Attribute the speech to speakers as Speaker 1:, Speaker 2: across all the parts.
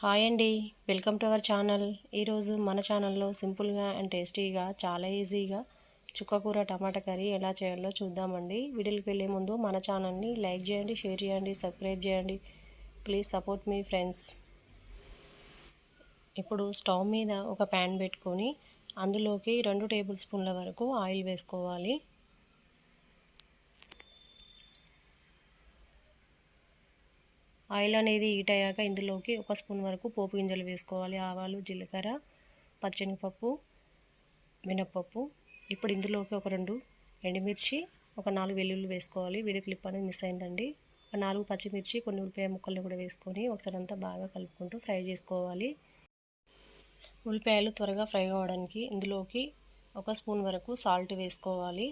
Speaker 1: Hi అండి. Welcome to our channel. ఈరోజు మన ఛానల్లో సింపుల్గా అండ్ టేస్టీగా చాలా ఈజీగా చుక్కకూర టమాటా కర్రీ ఎలా చేయాలో చూద్దామండి. వీడియోకి వెళ్ళే ముందు మన ఛానల్ని లైక్ చేయండి షేర్ చేయండి సబ్స్క్రైబ్ చేయండి. ప్లీజ్ సపోర్ట్ మీ ఫ్రెండ్స్. ఇప్పుడు స్టవ్ మీద ఒక ప్యాన్ పెట్టుకొని అందులోకి రెండు టేబుల్ స్పూన్ల వరకు ఆయిల్ వేసుకోవాలి. ఆయిల్ అనేది హీట్ అయ్యాక ఇందులోకి ఒక స్పూన్ వరకు పోపు గింజలు వేసుకోవాలి. ఆవాలు జీలకర్ర పచ్చనిపప్పు మినప్పప్పు. ఇప్పుడు ఇందులోకి ఒక రెండు ఎండుమిర్చి ఒక నాలుగు వెల్లుల్లి వేసుకోవాలి. వీడియో క్లిప్ అనేది మిస్ అయిందండి. ఒక నాలుగు పచ్చిమిర్చి కొన్ని ఉల్లిపాయ ముక్కల్ని కూడా వేసుకొని ఒకసారి అంతా బాగా కలుపుకుంటూ ఫ్రై చేసుకోవాలి. ఉల్లిపాయలు త్వరగా ఫ్రై అవ్వడానికి ఇందులోకి ఒక స్పూన్ వరకు సాల్ట్ వేసుకోవాలి.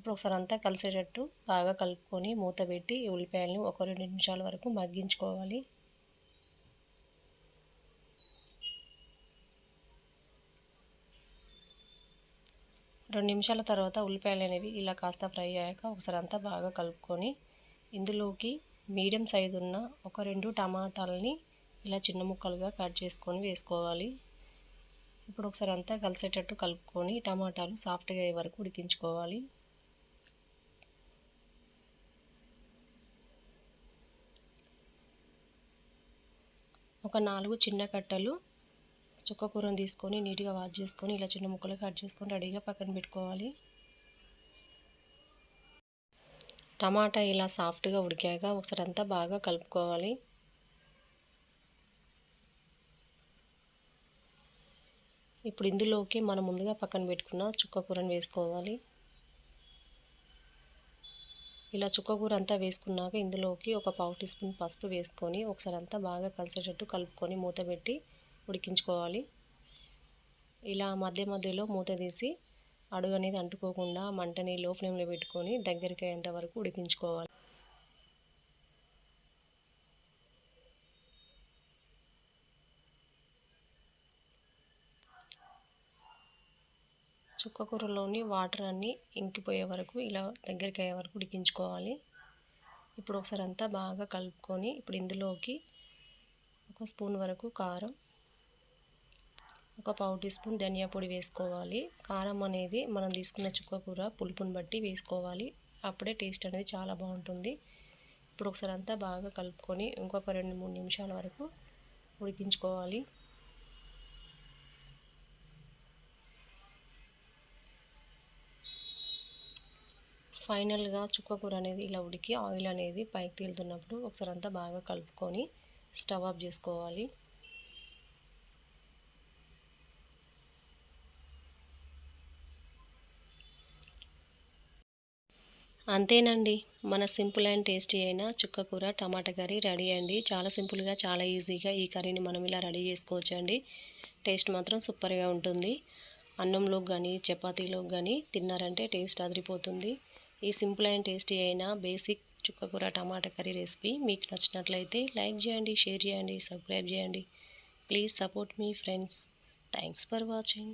Speaker 1: ఇప్పుడు ఒకసారి అంతా కలిసేటట్టు బాగా కలుపుకొని మూత పెట్టి ఉల్లిపాయలను ఒక రెండు నిమిషాల వరకు మగ్గించుకోవాలి. రెండు నిమిషాల తర్వాత ఉల్లిపాయలు అనేవి ఇలా కాస్త ఫ్రై అయ్యాక ఒకసారి అంతా బాగా కలుపుకొని ఇందులోకి మీడియం సైజు ఉన్న ఒక రెండు టమాటాలని ఇలా చిన్న ముక్కలుగా కట్ చేసుకొని వేసుకోవాలి. ఇప్పుడు ఒకసారి అంతా కలిసేటట్టు కలుపుకొని టమాటాలు సాఫ్ట్గా అయ్యే వరకు ఉడికించుకోవాలి. ఒక నాలుగు చిన్న కట్టలు చుక్క కూరను తీసుకొని నీట్గా వాష్ చేసుకొని ఇలా చిన్న ముక్కలు కట్ చేసుకొని రెడీగా పక్కన పెట్టుకోవాలి. టమాటా ఇలా సాఫ్ట్గా ఉడికాక ఒకసారి అంతా బాగా కలుపుకోవాలి. ఇప్పుడు ఇందులోకి మనం ముందుగా పక్కన పెట్టుకున్న చుక్క కూరను వేసుకోవాలి. ఇలా చుక్కకూర అంతా వేసుకున్నాక ఇందులోకి ఒక పావు టీ స్పూన్ పసుపు వేసుకొని ఒకసారి అంతా బాగా కలిసేటట్టు కలుపుకొని మూత పెట్టి ఉడికించుకోవాలి. ఇలా మధ్య మధ్యలో మూత తీసి అడుగు అనేది అంటుకోకుండా మంటని లో ఫ్లేమ్లో పెట్టుకొని దగ్గరికి అయ్యేంత వరకు ఉడికించుకోవాలి. చుక్క కూరలోని వాటర్ అన్నీ ఇంకిపోయే వరకు ఇలా దగ్గరికి అయ్యే వరకు ఉడికించుకోవాలి. ఇప్పుడు ఒకసారి అంతా బాగా కలుపుకొని ఇప్పుడు ఇందులోకి ఒక స్పూన్ వరకు కారం ఒక పావు టీ స్పూన్ ధనియా పొడి వేసుకోవాలి. కారం అనేది మనం తీసుకున్న చుక్క కూర పులుపుని బట్టి వేసుకోవాలి. అప్పుడే టేస్ట్ అనేది చాలా బాగుంటుంది. ఇప్పుడు ఒకసారి అంతా బాగా కలుపుకొని ఇంకొక రెండు మూడు నిమిషాల వరకు ఉడికించుకోవాలి. ఫైనల్గా చుక్కకూర అనేది ఇలా ఉడికి ఆయిల్ అనేది పైకి తేలుతున్నప్పుడు ఒకసారి అంతా బాగా కలుపుకొని స్టవ్ ఆఫ్ చేసుకోవాలి. అంతేనండి మన సింపుల్ అండ్ టేస్టీ అయిన చుక్కకూర టమాటా కర్రీ రెడీ అండి. చాలా సింపుల్గా చాలా ఈజీగా ఈ కర్రీని మనం ఇలా రెడీ చేసుకోవచ్చు అండి టేస్ట్ మాత్రం సూపర్గా ఉంటుంది. అన్నంలోకి కానీ చపాతీలోకి కానీ తిన్నారంటే టేస్ట్ అదిరిపోతుంది. ఈ సింపుల్ అండ్ టేస్టీ అయిన బేసిక్ చుక్కకూర టమాటా కర్రీ రెసిపీ మీకు నచ్చినట్లయితే లైక్ చేయండి షేర్ చేయండి సబ్స్క్రైబ్ చేయండి. ప్లీజ్ సపోర్ట్ మీ ఫ్రెండ్స్. Thanks for watching.